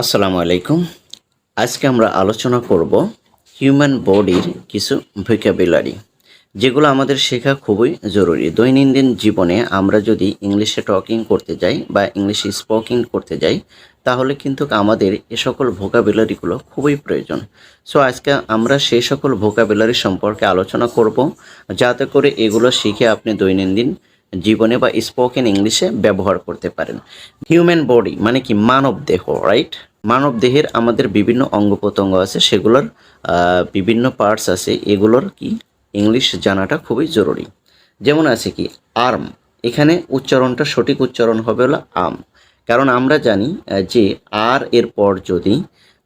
আসসালামু আলাইকুম। আজকে আমরা আলোচনা করব হিউম্যান বডির কিছু ভোকাবুলারি যেগুলো আমাদের শেখা খুবই জরুরি। দৈনন্দিন জীবনে আমরা যদি ইংলিশে টকিং করতে যাই বা ইংলিশে স্পোকিং করতে যাই, তাহলে কিন্তু আমাদের এ সকল ভোকাবুলারিগুলো খুবই প্রয়োজন। সো আজকে আমরা সেই সকল ভোকাবুলারি সম্পর্কে আলোচনা করব, যাতে করে এগুলো শিখে আপনি দৈনন্দিন জীবনে বা স্পোকেন ইংলিশে ব্যবহার করতে পারেন। হিউম্যান বডি মানে কি? মানব দেহ রাইট মানব দেহের আমাদের বিভিন্ন অঙ্গ প্রত্যঙ্গ আছে, সেগুলোর বিভিন্ন পার্টস আছে, এগুলোর কি? ইংলিশ জানাটা খুবই জরুরি। যেমন আছে কি আর্ম এখানে উচ্চারণটা সঠিক উচ্চারণ হবে হলো আম কারণ আমরা জানি যে আর এর পর যদি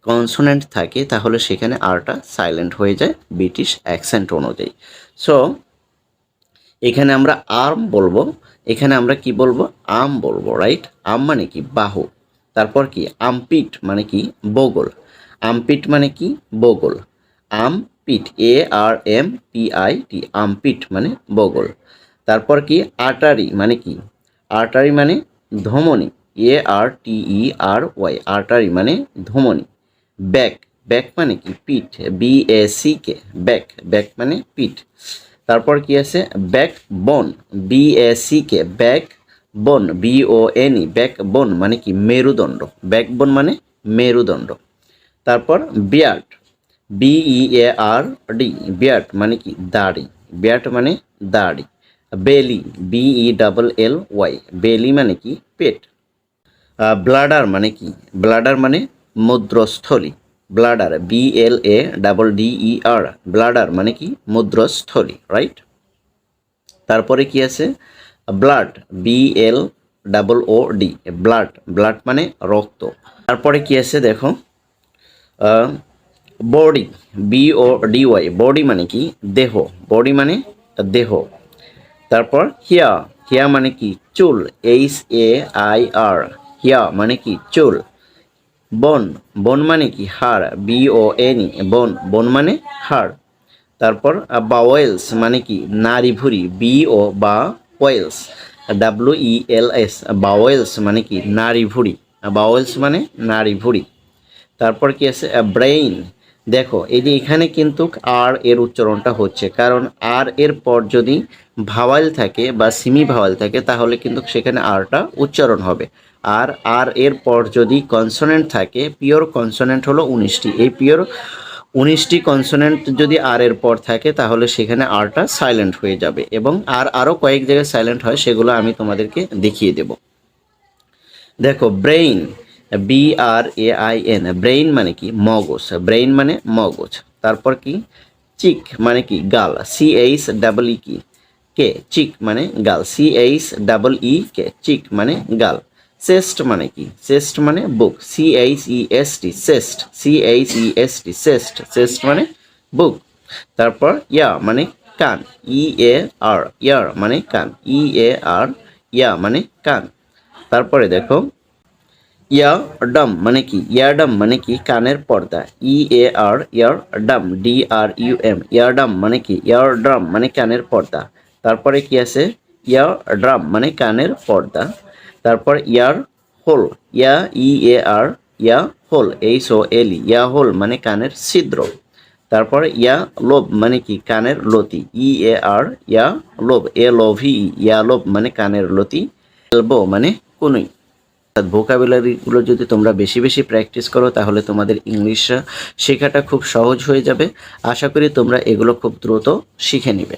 কনসোনেন্ট থাকে, তাহলে সেখানে আরটা সাইলেন্ট হয়ে যায় ব্রিটিশ অ্যাকসেন্ট অনুযায়ী। সো এখানে আমরা আর্ম বলব, এখানে আমরা কি বলব? আম বলব রাইট আম মানে কি? বাহু। তারপর কি? আমপিট মানে কি? বগল। আমপিট মানে কি? বগল। Armpit A R M P I T, armpit মানে বগল। তারপর কি? আর্টারি মানে কি? আর্টারি মানে ধমনী। এ আর টি ই আর ওয়াই আর্টারি মানে ধমনী। ব্যাক ব্যাক মানে কি? পিঠ, B A C K, back back মানে পিঠ। তারপর কি আছে? Back bone B A C K, back bone B O N back bone মানে কি? মেরুদণ্ড। ব্যাক বন মানে মেরুদণ্ড। তারপর beard B E A R D beard মানে কি? দাড়ি। বিয়ার্ড মানে দাড়ি। Belly B E double L Y belly মানে কি? পেট। ব্লাডার মানে কি? ব্লাডার মানে মুদ্রস্থলী। Bladder B L A double D E R bladder মানে কি? মুদ্রস্থলী রাইট তারপরে কি আছে? Blood B L double O D blood blood মানে রক্ত। তারপরে কি আছে দেখো? Body B O D Y body মানে কি? দেহ। বডি মানে দেহ। তারপর হিয়া হিয়া মানে কি? চুল এইচ এ আই আর হিয়া মানে কি? চুল। বন বন মানে কি? হাড় বি ও এন বন বন মানে হাড়। তারপর বাওয়েলস মানে কি? নারী ভুরি B O bowels W E L S bowels মানে কি? নারী ভুরি বাওয়েলস মানে নারী ভুরি তারপর কি আছে? ব্রেইন দেখো, এই যে এখানে কিন্তু আর এর উচ্চারণটা হচ্ছে। কারণ আর এর পর যদি ভাওয়াল থাকে বা সিমি ভাওয়াল থাকে, তাহলে কিন্তু সেখানে আরটা উচ্চারণ হবে। আর আর এর পর যদি কনসোনেন্ট থাকে পিওর কনসোনেন্ট হলো উনিশটি। এই পিওর উনিশটি কনসোনেন্ট যদি আর এর পর থাকে, তাহলে সেখানে আরটা সাইলেন্ট হয়ে যাবে এবং আর আরও কয়েক জায়গায় সাইলেন্ট হয়, সেগুলো আমি তোমাদেরকে দেখিয়ে দেবো। দেখো brain B R A I N brain মানে কি? মগজ। ব্রেইন মানে মগজ। তারপর কি? চিক মানে কি? গাল। সি এইচ ডাবল ই কি কে চিক মানে গাল। C H double E K cheek মানে গাল। চেস্ট মানে কি? চেস্ট মানে বুক C H E S T chest C H E S T chest chest মানে বুক তারপর ইয়া মানে কান। ই এ আর ইয়ার মানে কান। ই এ আর ইয়া মানে কান। তারপরে দেখো ইয়ার ডাম মানে কি? ইয়ার ডাম মানে কি? কানের পর্দা। ই A R eardrum D R U M eardrum মানে কি? ইয়ার ড্রাম মানে কানের পর্দা। তারপরে কি আছে? ইয়ার ড্রাম মানে কানের পর্দা। তারপর ear hole, ear E A R ear hole H O L ear hole মানে কানের ছিদ্র। তারপর ইয়া লোভ মানে কি? কানের লতি। ই এ আর ইয়া লোভ এ লোভি ইয়া লোভ মানে কানের লতি। এলবো মানে কুনুই। অর্থাৎ ভোকাবুলারিগুলো যদি তোমরা বেশি বেশি প্র্যাকটিস করো, তাহলে তোমাদের ইংলিশ শেখাটা খুব সহজ হয়ে যাবে। আশা করি তোমরা এগুলো খুব দ্রুত শিখে নিবে।